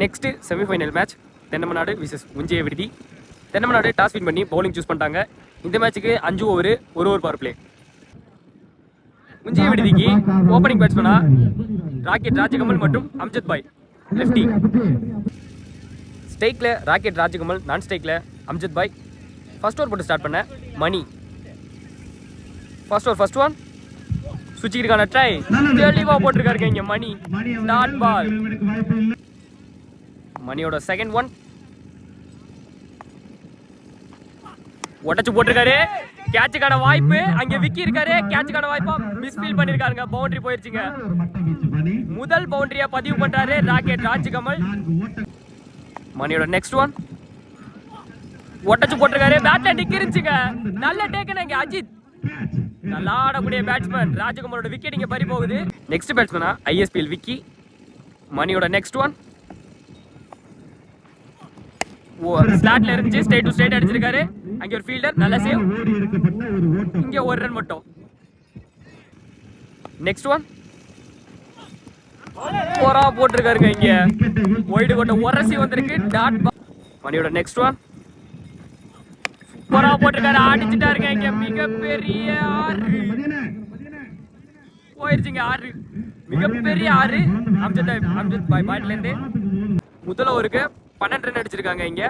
Next semifinal match Thennamanadu versus Unjaividuthi. Thennamanadu toss win பண்ணி bowling choose பண்ணிட்டாங்க. இந்த மேட்ச்சுக்கு அஞ்சு ஓவர் ஒரு ஓவர் பவர் பிளே உஞ்சய விடுதிக்கு ஓப்பனிங் பேட்ஸ்மனா ராக்கெட் ராஜகமல் மற்றும் அம்ஜத் பாய் லெஃப்டி ஸ்டேக்கில் ராக்கெட் ராஜகமல் நான் ஸ்டேக்கில் அம்ஜத் பாய். ஃபர்ஸ்ட் ஓவர் போட்டு ஸ்டார்ட் பண்ண மணி. ஃபர்ஸ்ட் ஓவர் ஃபர்ஸ்ட் ஒன் சுவிட்சுக்கான ட்ரை தெளிவாக போட்டிருக்காருங்க இங்கே மணி. டாட் பால் மணியோட செகண்ட் ஒன் உடச்சு போட்டிருக்காரு. கேட்சுக்கான வாய்ப்பு அங்க விக்கி இருக்காரு கேட்சுக்கான வாய்ப்பா மிஸ்ஃபீல் பண்ணிருக்காருங்க பவுண்டரி போயிருச்சுங்க. முதல் பவுண்டரியா பதிவு பண்றாரு ராக்கெட் ராஜ்கமல். மணியோட நெக்ஸ்ட் ஒன் ஒட்டச்சு போட்டிருக்காரு. பேட்ல நிக்கிருச்சுங்க. நல்ல டேக்கன் இங்க அஜித். நல்லா ஆடக்கூடிய பேட்ஸ்மேன் ராஜகுமாரோட விக்கெட் இங்க பறி போகுது. நெக்ஸ்ட் பேட்ஸ்மேனா ஐஎஸ்பிஎல் விக்கி. மணியோட நெக்ஸ்ட் ஒன் ஸ்லாட்ல இருந்துச்சு ஸ்டேட் டு ஸ்டேட் அடிச்சிருக்காரு. அங்க ஒரு ஃபீல்டர் நல்ல சேவ் இங்க ஒரு ரன் மட்டும். நெக்ஸ்ட் ஒன் போரா போட்டிருக்காருங்க இங்க. ஒயிடு கொண்ட உரசி வந்திருக்கு. டாட் மணியோட நெக்ஸ்ட் ஒன் போரா போட்டிருக்காரு அடிச்சுட்டாருங்க இங்க. மிகப்பெரிய ஆறு. போயிருச்சுங்க ஆறு. மிகப்பெரிய ஆறு. அம்ஜத் அம்ஜத் பாய் பாட்டிலேருந்து இருந்து. ஒருக்கு பன்னெண்டு ரன் அடிச்சிருக்காங்க இங்க.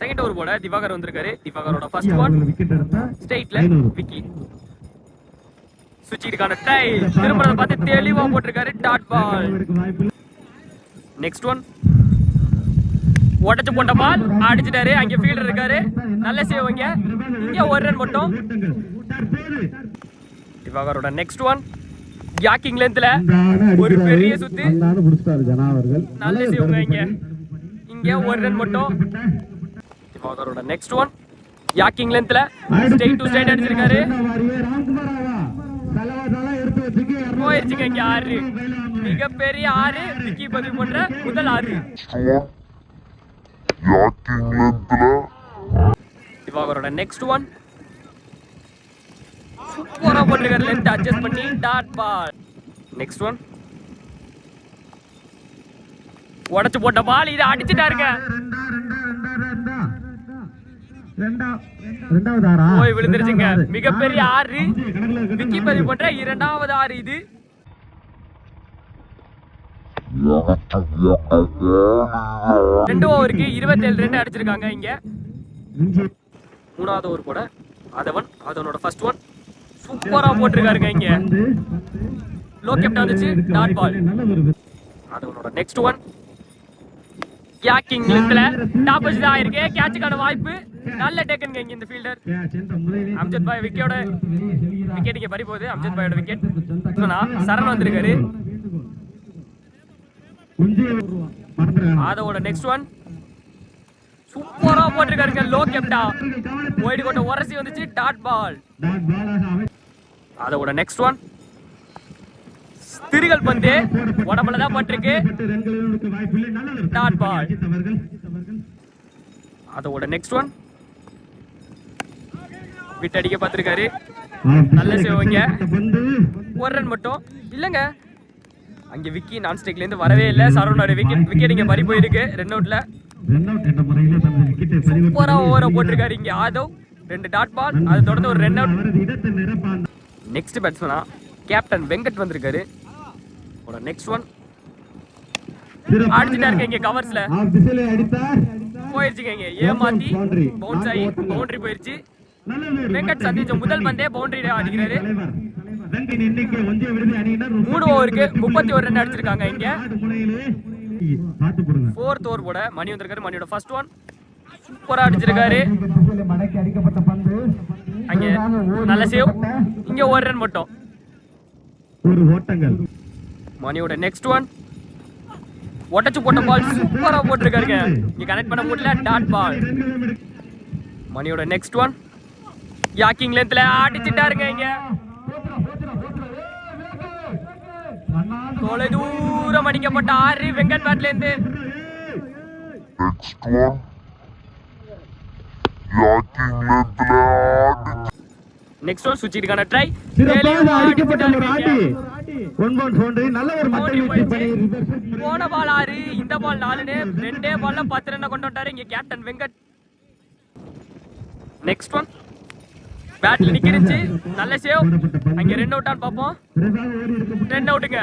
செகண்ட் ஓவர் போட திவாகர் வந்திருக்காரு. திவாகரோட ஃபர்ஸ்ட் ஒன் ஸ்ட்ரைட்ல விக்கி சுவிட்சுக்கான ட்ரை திரும்ப பார்த்து தெளிவா போட்டிருக்காரு. டாட் பால் நெக்ஸ்ட் ஒன் உடச்சு போட்ட பால் அடிச்சிட்டாரு. அங்க ஃபீல்டர் இருக்காரு. நல்ல சேவ் இங்க. இங்க ஒரு ரன் மட்டும். திவாகரோட நெக்ஸ்ட் ஒன் யாக்கிங் லென்த்ல ஒரு பெரிய சுத்து. நல்ல சேவுங்க இங்க. இங்க ஒரு ரன் மட்டும். திவாகரோட நெக்ஸ்ட் ஒன் யாக்கிங் லென்த்ல ஸ்ட்ரைட் டு ஸ்ட்ரைட் அடிச்சிருக்காரு. போயிருச்சுங்க இங்க ஆறு. மிகப்பெரிய ஆறு. விக்கி பதிவு பண்ற முதல் ஆறு. திவாகரோட நெக்ஸ்ட் ஒன் சூப்பரா போட்டிருக்காரு. லென்த் அட்ஜஸ்ட் பண்ணி. டாட் பால் நெக்ஸ்ட் ஒன் உடைச்சு போட்ட பால் இது அடிச்சிட்டாருங்க இருக்க. போய் விழுந்துருச்சுங்க. மிகப்பெரிய ஆறு. விக்கி பதிவு பண்ற இரண்டாவது ஆறு இது. ரெண்டு ஓவருக்கு இருபத்தி ஏழு ரெண்டு அடிச்சிருக்காங்க இங்க. மூணாவது ஓவர் கூட. அதவன் அதனோட ஃபர்ஸ்ட் ஒன் சூப்பரா போட்டிருக்காருங்க இங்க. லோ கேப்டன் வந்துச்சு? டாட் பால் அதவனோட நெக்ஸ்ட் ஒன் யாக்கிங் லென்த்ல டாப் வச்சு தான் ஆயிருக்கு. கேட்சுக்கான வாய்ப்பு. நல்ல டேக்கனுங்க இங்க இந்த ஃபீல்டர் அம்ஜத் பாய் விக்கெட்டோட விக்கெட் இங்க பறி போகுது. அம்ஜத் பாயோட விக்கெட் சரண் வந்திருக்காரு. அதோட நெக்ஸ்ட் ஒன் சூப்பரா போட்டிருக்காருங்க. லோ கேப்டா ஒயிட் கொண்ட உரசி வந்துச்சு. டாட் பால் அதோட நெக்ஸ்ட் ஒன் திரிகள் பந்து உடம்புல தான் பட்டிருக்கு. டாட் பால் அதோட நெக்ஸ்ட் ஒன் விட்டு அடிக்க பார்த்திருக்காரு. நல்ல சேவங்க ஒரு ரன் மட்டும். இல்லைங்க. அங்கே விக்கி நான் ஸ்டிக்லேருந்து வரவே இல்லை. சரவணோட விக்கெட் விக்கெட் இங்கே பறி போயிருக்கு. ரென் அவுட்ல சூப்பராக ஓவரை போட்டிருக்காரு இங்கே ஆதவ். ரெண்டு டாட் பால் அதை தொடர்ந்து ஒரு ரெண்டு அவுட் நெக்ஸ்ட் பேட்ஸ்மனா கேப்டன் வெங்கட் வந்திருக்காரு. நெக்ஸ்ட் ஒன் அடிச்சுட்டாருங்க இங்க கவர்ஸ்ல போயிருச்சுங்க இங்க. ஏமாத்தி பவுன்ஸ் ஆகி பவுண்டரி போயிருச்சு. வெங்கட் சந்திச்ச முதல் பந்தே பவுண்டரி அடிக்கிறாரு மூணு ஓவருக்கு முப்பத்தி ஒரு ரன் அடிச்சிருக்காங்க இங்க. ஃபோர்த் ஓவர் போட. மணி வந்திருக்காரு மணியோட ஃபர்ஸ்ட் ஒன் சூப்பரா அடிச்சிருக்காரு. அங்க நல்ல சேவ் இங்க ஒரு ரன் மட்டும். ஒரு ஓட்டங்கள். மணியோட நெக்ஸ்ட் ஒன் ஒட்டச்சு போட்ட பால் சூப்பராக போட்டிருக்காருங்க. இங்க கனெக்ட் பண்ண முடியல டாட் பால் மணியோட நெக்ஸ்ட் ஒன் யாக்கிங் லென்த்ல அடிச்சிட்டாருங்க இங்க. தொலை தூரம் அடிக்கப்பட்ட ஆறு வெங்கட் பேட்ல இருந்து யாக்கிங் லென்த்ல நெக்ஸ்ட் ஒன் சுவிட்சுக்கான ட்ரை சிறப்பாக அடிக்கப்பட்ட ஒரு ஆட்டி ஒன் பவுண்ட் பவுண்டரி நல்ல ஒரு மட்டை வீச்சு பண்ணி- போன பால் ஆறு இந்த பால் நாலுன்னு. ரெண்டே பால்ல பத்து ரன்னை கொண்டு வந்தாரு. இங்க கேப்டன் வெங்கட். நெக்ஸ்ட் ஒன் பேட்ல நிக்கிருச்சு. நல்ல சேவ் அங்க ரெண்டு அவுட்டான்னு இருக்கப்பட்ட ரெண்டு அவுட்டுங்க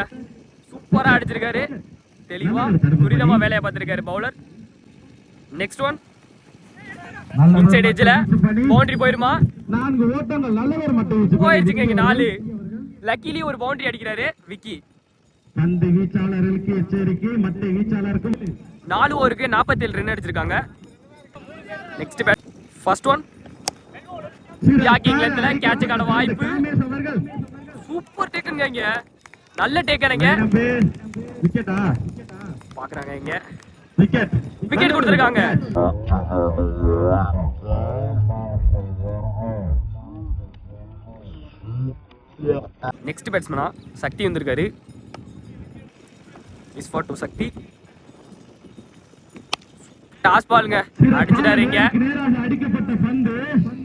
சூப்பரா அடிச்சிருக்காரு. தெளிவா துரிதமா வேலையை பார்த்திருக்காரு பவுலர் நெக்ஸ்ட் ஒன் மட்டை வீச்சு பணி. பவுண்டரி போயிருமா. போயிருச்சுங்க இங்க நாலு. லக்கிலி ஒரு பவுண்டரி அடிக்கிறாரு விக்கி. பந்து வீச்சாளர்களுக்கு எச்சரிக்கை மட்டை வீச்சாளருக்கும் நாலு ஓவருக்கு நாற்பத்தேழு ரன் அடிச்சிருக்காங்க. Next bat first one Yacking length ல catch க்கான வாய்ப்பு. சூப்பர் டேக்குங்க இங்க. நல்ல டேக்கனுங்க விக்கெட்டா? பாக்குறாங்க இங்க. விக்கெட் விக்கெட் கொடுத்துருக்காங்க. நெக்ஸ்ட் பேட்ஸ்மனா சக்தி வந்திருக்காரு. Is for two Sakthi toss பாலுங்க அடிச்சிட்டாரு இங்க.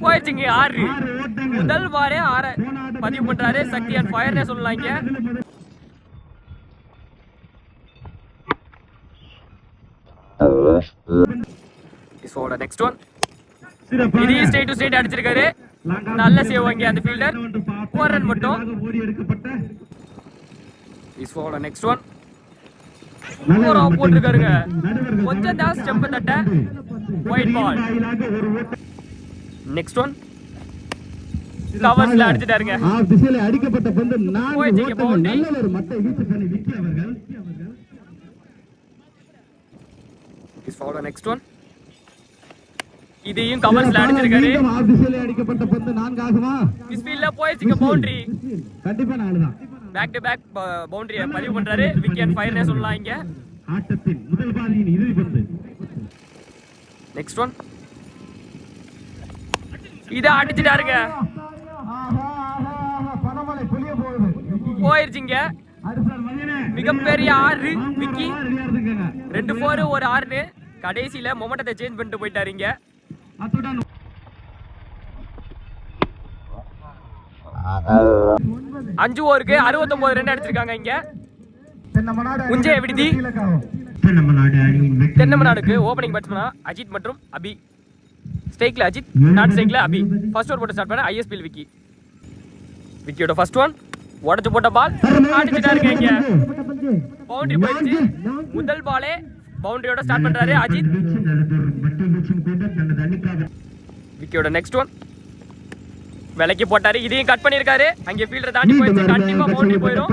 போயிடுச்சுங்க ஆறு முதல் பாரே ஆற. பதிவு பண்றாரு. சக்தி அண்ட் ஃபயர்னே சொல்லலாம் இங்க. இஸோட நெக்ஸ்ட் ஒன் இது ஸ்டேட் டு ஸ்டேட் அடிச்சிருக்காரு. நல்ல சேவ் அங்கே அந்த ஃபீல்டர் ஒரு ரன் மட்டும். எடுக்கப்பட்ட இஸோட நெக்ஸ்ட் ஒன் சூப்பரா மட்டை போட்டிருக்காருங்க. கொஞ்சம் தான் ஸ்டெம்பை தட்ட. ஒயிட் பால் நெக்ஸ்ட் ஒன் கவர்ஸ்ல அடிச்சிட்டாருங்க. திசையில அடிக்கப்பட்ட பந்து. நல்ல ஒரு மட்டை வீச்சு பண்ணி விக்கி அவர்கள் இஸோட நெக்ஸ்ட் ஒன் இதையும் கவர்ஸ்ல அடிச்சிருக்காரு. மீண்டும் ஆ திசையில அடிக்கப்பட்ட பந்து நான்கு ஆகுமா ஸ்பீட்ல போயிடுச்சுங்க பவுண்டரி கண்டிப்பா நாலுதான். பேக் டு பேக் பவுண்டரியை பதிவு பண்றாரு. விக்கி அண்ட் ஃபயர்னே சொல்லலாம் இங்க. ஆட்டத்தின் முதல் பாதியின் இறுதி பந்து. நெக்ஸ்ட் ஒன் இத அடிச்சிட்டாருங்க. போயிருச்சுங்க. மிகப்பெரிய ஆறு விக்கி ரெண்டு ஃபோர் ஒரு ஆறுன்னு கடைசியில மொமெண்டத்தை சேஞ்ச் பண்ணிட்டு போயிட்டாரு இங்க. அத்துடன் அஞ்சு ஓவருக்கு அறுபத்தொன்பது ரன் அடிச்சிருக்காங்க இங்க. தென்னமநாடு உஞ்சை விடுதி. தென்னமநாடுக்கு ஓபனிங் பேட்ஸ்மனா அஜித் மற்றும் அபி. ஸ்டேக்ல அஜித் நான் ஸ்டேக்ல அபி. ஃபர்ஸ்ட் ஓவர் போட்டு ஸ்டார்ட் பண்ண ஐஎஸ்பிஎல் விக்கி. விக்கியோட ஃபர்ஸ்ட் ஒன் உடச்சு போட்ட பால் அடிச்சிட்டாருங்க இங்க பவுண்டரி போயிடுச்சு. முதல் பாலே பவுண்டரியோட ஸ்டார்ட் பண்றாரு அஜித். விக்கியோட நெக்ஸ்ட் ஒன் விலைக்கு போட்டாரு இதையும் கட் பண்ணிருக்காரு அங்க ஃபீல்டர் தாண்டி போயிடுச்சு. கண்டிப்பா பவுண்டரி போயிடும்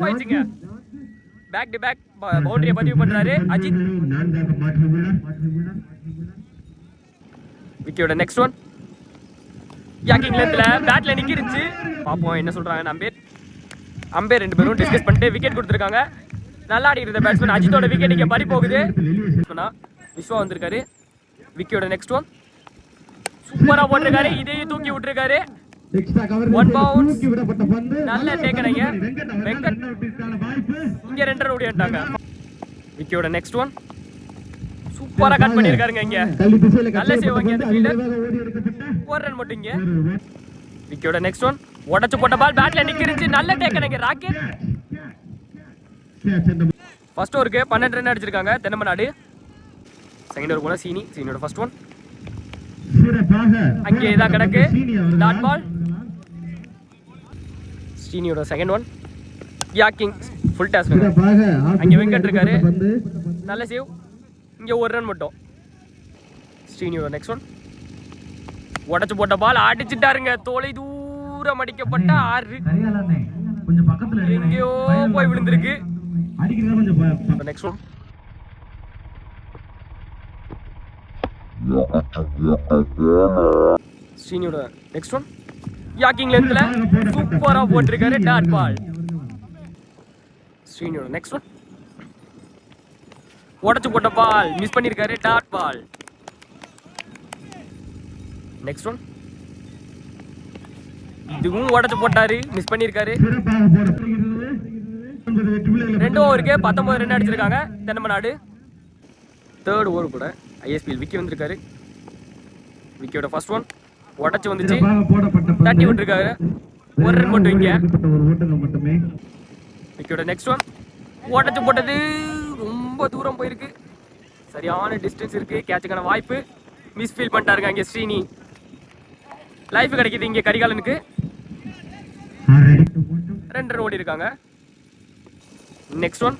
போயிடுச்சுங்க. பேக் டு பேக் பவுண்டரியை பதிவு பண்றாரு அஜித். விக்கியோட நெக்ஸ்ட் ஒன் யாக்கிங் லென்த்ல பேட்ல நிக்கிருச்சு. பாப்போம் என்ன சொல்றாங்க அம்பேர் அம்பேர் ரெண்டு பேரும் டிஸ்கஸ் பண்ணிட்டு விக்கெட் கொடுத்துருக்காங்க. நல்லா அடிக்கிற பேட்ஸ்மேன் அஜித்தோட விக்கெட் இங்க பறி போகுது. சொன்னா விஸ்வா வந்திருக்காரு. விக்கியோட நெக்ஸ்ட் ஒன் சூப்பரா போட்டிருக்காரு. இதையும் தூக்கி விட்டுருக்காரு. ஒன் கவர் நல்ல டேக்கனைங்க. வெங்கட் அவர்கள் வெங்கட். ரெண்டு ரன் ஓடிட்டாங்க விக்கியோட நெக்ஸ்ட் ஒன் சூப்பரா கட் பண்ணிருக்காருங்க இங்க. நல்ல கட்டப்பட்ட சேவ் அங்க அந்த fielder. ஒரு ரன் மட்டும் இங்க. விக்கியோட நெக்ஸ்ட் ஒன் உடச்சு போட்ட பால் பேட்ல நிக்கிருச்சு. நல்ல டேக்கனுங்க ராக்கெட். ஃபர்ஸ்ட் ஓவருக்கு பன்னெண்டு ரன் அடிச்சிருக்காங்க. தென்னமநாடு. செகண்ட் ஓவர் போல சீனி. சீனியோட ஃபர்ஸ்ட் ஒன் அங்கே இதான் கிடக்கு. டாட் பால் சீனியோட செகண்ட் ஒன் யாக்கிங் ஃபுல் டாஸ் அங்கே வெங்கட் இருக்காரு. நல்ல சேவ் இங்க ஒரு ரன் மட்டும். ஸ்ரீனியோட நெக்ஸ்ட் ஒன் உடச்சு போட்ட பால் அடிச்சிட்டாருங்க. தொலை தூரம் அடிக்கப்பட்ட ஆறு. எங்கேயோ போய் விழுந்திருக்கு. அடிக்கிறதா கொஞ்சம் நெக்ஸ்ட் ஒன் ஸ்ரீனியோட நெக்ஸ்ட் ஒன் யாக்கிங் லென்த்ல சூப்பரா போட்டிருக்காரு டாட் பால் ஸ்ரீனியோட நெக்ஸ்ட் ஒன் உடச்சு போட்ட பால் மிஸ் பண்ணிருக்காரு டாட் பால் நெக்ஸ்ட் ஒன் இதுவும் உடச்சு போட்டாரு. மிஸ் பண்ணிருக்காரு சிறப்பாக போடப்படுகிறது ஒன்பது வெற்றி புள்ளிகளை ரெண்டு ஓவருக்கு பத்தொன்பது ரன் அடிச்சிருக்காங்க. தென்னமநாடு தேர்ட் ஓவர் கூட ஐஎஸ்பிஎல் விக்கி வந்திருக்காரு. விக்கியோட ஃபர்ஸ்ட் ஒன் உடச்சு வந்துச்சு. தட்டி விட்டுருக்காரு. ஒரு ரன் மட்டும் இங்க. விக்கெட்டோட நெக்ஸ்ட் ஒன் ஓட்டச்சு போட்டது ரொம்ப தூரம் போயிருக்கு. சரியான டிஸ்டன்ஸ் இருக்கு. கேட்சுக்கான வாய்ப்பு. மிஸ் ஃபீல் பண்ணிட்டாருங்க அங்கே ஸ்ரீனி. லைஃப் கிடைக்குது இங்கே கரிகாலனுக்கு. ரெண்டு ரன் ஓடி இருக்காங்க நெக்ஸ்ட் ஒன்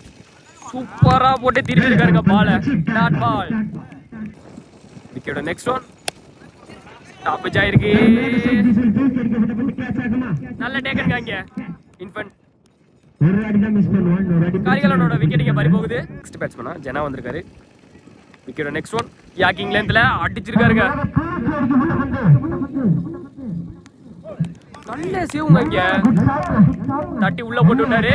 சூப்பரா போட்டு திருப்பி இருக்காருங்க பால dot ball wicket next one top pitch ஆயிருக்கு நல்ல டேக் இங்க. இன்ஃபன்ட் ஒரு காரிகாலனோட விக்கெட் இங்கே பறி போகுது. நெக்ஸ்ட் பேட்ஸ்மேனா ஜனா வந்திருக்காரு. விக்கெட் நெக்ஸ்ட் ஒன் யாக்கிங் லேந்த்ல அடிச்சிருக்காருங்க. நல்ல சேவுங்க இங்கே. தட்டி உள்ள போட்டு விட்டாரு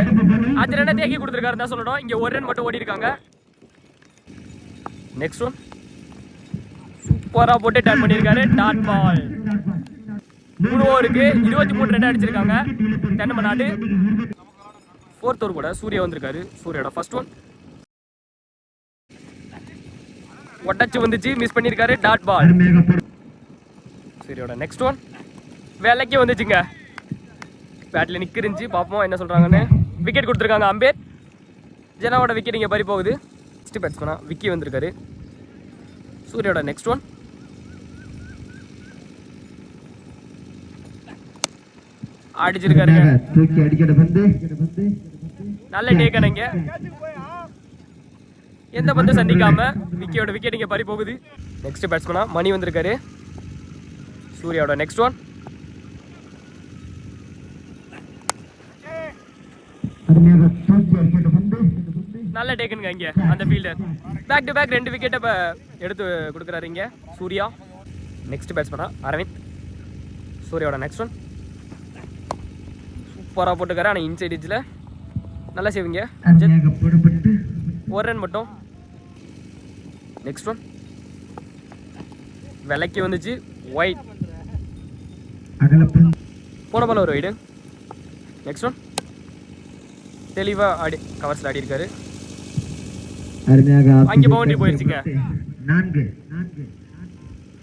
அஞ்சு ரன் தேக்கி கொடுத்துருக்காரு தான் சொல்லணும். இங்க ஒரு ரன் மட்டும் ஓடி இருக்காங்க நெக்ஸ்ட் ஒன் சூப்பரா போட்டு டர்ன் பண்ணிருக்காரு டாட் பால் மூணு ஓவருக்கு இருபத்தி மூணு ரன் அடிச்சிருக்காங்க. தென்னமநாடு. ஃபோர்த் ஓவர் கூட சூர்யா வந்திருக்காரு. சூர்யாவோட ஃபர்ஸ்ட் ஒன் ஒட்டச்சு வந்துச்சு. மிஸ் பண்ணியிருக்காரு. டாட் பால் சூர்யாவோட நெக்ஸ்ட் ஒன் வேலைக்கு வந்துச்சுங்க. பேட்டில் நிற்கிருந்துச்சு பார்ப்போம் என்ன சொல்கிறாங்கன்னு விக்கெட் கொடுத்துருக்காங்க அம்பேர். ஜனாவோட விக்கெட் இங்கே பறி போகுது. நெக்ஸ்ட் பேட்ஸ்மேனா விக்கி வந்திருக்காரு. சூரியோட நெக்ஸ்ட் ஒன் அடிச்சிருக்காருங்க. நல்ல டேக்கன் இங்க. எந்த பந்தும் சந்திக்காம விக்கியோட விக்கெட் இங்க பறி போகுது. நெக்ஸ்ட் பேட்ஸ்மேனா மணி வந்திருக்காரு. சூர்யாவோட நெக்ஸ்ட் ஒன் அருமையாக தூக்கி அடிக்கிற பந்து நல்ல டேக்குங்க இங்கே அந்த ஃபீல்டர் பேக் டு பேக் ரெண்டு விக்கெட்டை இப்போ எடுத்து கொடுக்குறாரு இங்கே சூர்யா. நெக்ஸ்ட் பேட்ஸ்மேனா அரவிந்த். சூர்யாவோட நெக்ஸ்ட் ஒன் சூப்பராக போட்டுக்காரு ஆனால் இன்சைட் இட்ஜில் நல்லா செய்வீங்க ஒரு ரன் மட்டும். நெக்ஸ்ட் ஒன் விலைக்கு வந்துச்சு ஒயிட் போன போல ஒரு ஒயிடு நெக்ஸ்ட் ஒன் தெளிவாக ஆடி கவர்ஸில் ஆடி இருக்காரு அங்கே boundary போயிருச்சுங்க.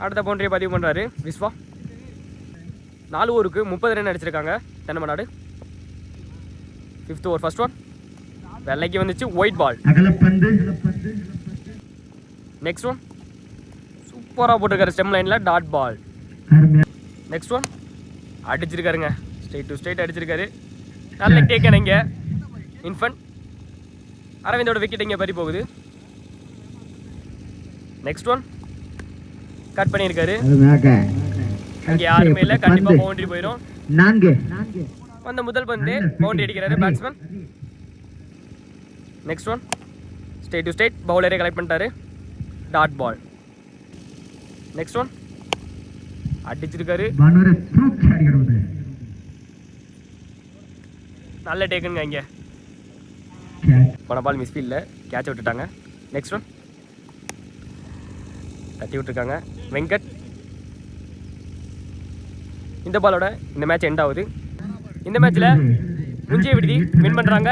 அடுத்த பவுண்டரியை பதிவு பண்ணுறாரு விஸ்வா. நாலு ஓவருக்கு முப்பது ரன் அடிச்சிருக்காங்க Thennamanadu fifth over first one வெள்ளைக்கு வந்துச்சு ஒயிட் பால் நெக்ஸ்ட் ஒன் சூப்பராக போட்டிருக்காரு ஸ்டெம் லைனில் டாட் பால் நெக்ஸ்ட் ஒன் அடிச்சிருக்காருங்க. ஸ்ட்ரைட் டு ஸ்ட்ரைட் அடிச்சிருக்காரு. நல்ல டேக்கன் இங்கே இன்ஃபன். அரவிந்தோட விக்கெட் இங்கே பறி போகுது? நெக்ஸ்ட் ஒன் கட் பண்ணியிருக்காரு. இங்கே யாருமே இல்லை. கண்டிப்பாக பவுண்டரி போயிடும் நான்கு. வந்த முதல் பந்து பவுண்டரி அடிக்கிறாரு batsman next one straight to straight பவுலரே collect பண்ணிட்டாரு. டாட் பால் நெக்ஸ்ட் ஒன் அடிச்சிருக்காரு. நல்ல டேக்குங்க இங்கே. போன பால் மிஸ் ஃபீல்டில் கேட்ச் விட்டுட்டாங்க. நெக்ஸ்ட் ஒன் தட்டி விட்டுருக்காங்க. வெங்கட். இந்த பாலோட இந்த மேட்ச் எண்ட் ஆகுது. இந்த மேட்ச்சில் முஞ்சிய விடுதி வின் பண்ணுறாங்க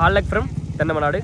ஹால் லக் ஃப்ரம் தென்னமநாடு